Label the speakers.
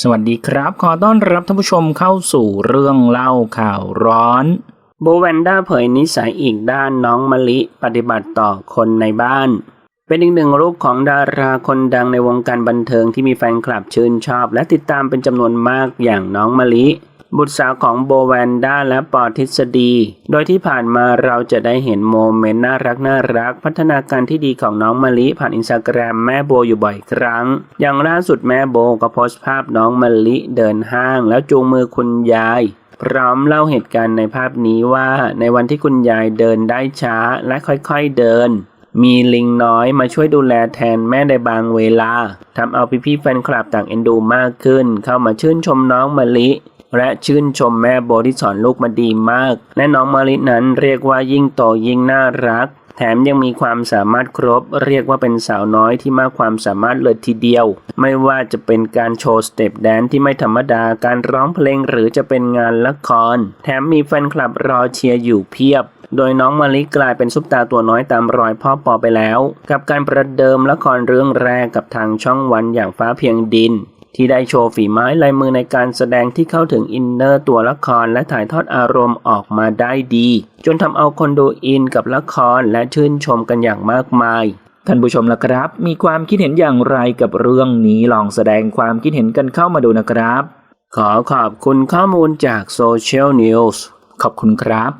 Speaker 1: สวัสดีครับ ขอต้อนรับท่านผู้ชมเข้าสู่เรื่องเล่าข่าวร้อน
Speaker 2: โบแวนด้าเผยนิสัยอีกด้านน้องมะลิปฏิบัติต่อคนในบ้าน เป็นอีกหนึ่งรูปของดาราคนดังในวงการบันเทิงที่มีแฟนคลับชื่นชอบ และติดตามเป็นจำนวนมากอย่างน้องมะลิ บุตรสาวของโบแวนด้าและปอทฤษฎี โดยที่ผ่านมาเราจะได้เห็นโมเมนต์น่ารักน่ารัก พัฒนาการที่ดีของน้องมะลิผ่านอินสตาแกรมแม่โบอยู่บ่อยครั้ง อย่างล่าสุดแม่โบก็โพสต์ภาพน้องมะลิเดินห้าง แล้วจูงมือคุณยายพร้อมเล่าเหตุการณ์ในภาพนี้ว่าในวันที่คุณยายเดินได้ช้าและค่อยๆเดิน มีลิงน้อยมาช่วยดูแลแทนแม่ในบางเวลาทำเอาพี่ๆแฟนคลับต่างเอ็นดูมากขึ้น เข้ามาชื่นชมน้องมะลิ และชื่นชมแม่โบที่สอนลูกมาดีมาก และน้องมะลินั้นเรียกว่ายิ่งโตยิ่งน่ารัก แถมยังมีความสามารถครบ เรียกว่าเป็นสาวน้อยที่มากความสามารถเลยทีเดียว ไม่ว่าจะเป็นการโชว์สเต็ปแดนที่ไม่ธรรมดาการร้องเพลงหรือจะเป็นงานละคร แถมมีแฟนคลับรอเชียร์อยู่เพียบโดยน้องมะลิกลายเป็นซุปตาตัวน้อยตามรอยพ่อปอไปแล้ว กับการประเดิมละครเรื่องแรกกับทางช่องวันอย่างฟ้าเพียงดิน ที่ได้โชว์ฝีไม้ลายมือในการแสดงที่เข้าถึงอินเนอร์ตัวละครและถ่ายทอดอารมณ์ออกมาได้ดี จนทำเอาคนดูอินกับละครและชื่นชมกันอย่างมากมาย
Speaker 1: ท่านผู้ชมล่ะครับ มีความคิดเห็นอย่างไรกับเรื่องนี้ลองแสดงความคิดเห็นกันเข้ามาดูนะครับ
Speaker 2: ขอขอบคุณข้อมูลจากโซเชียลนิวส์
Speaker 1: ขอบคุณครับ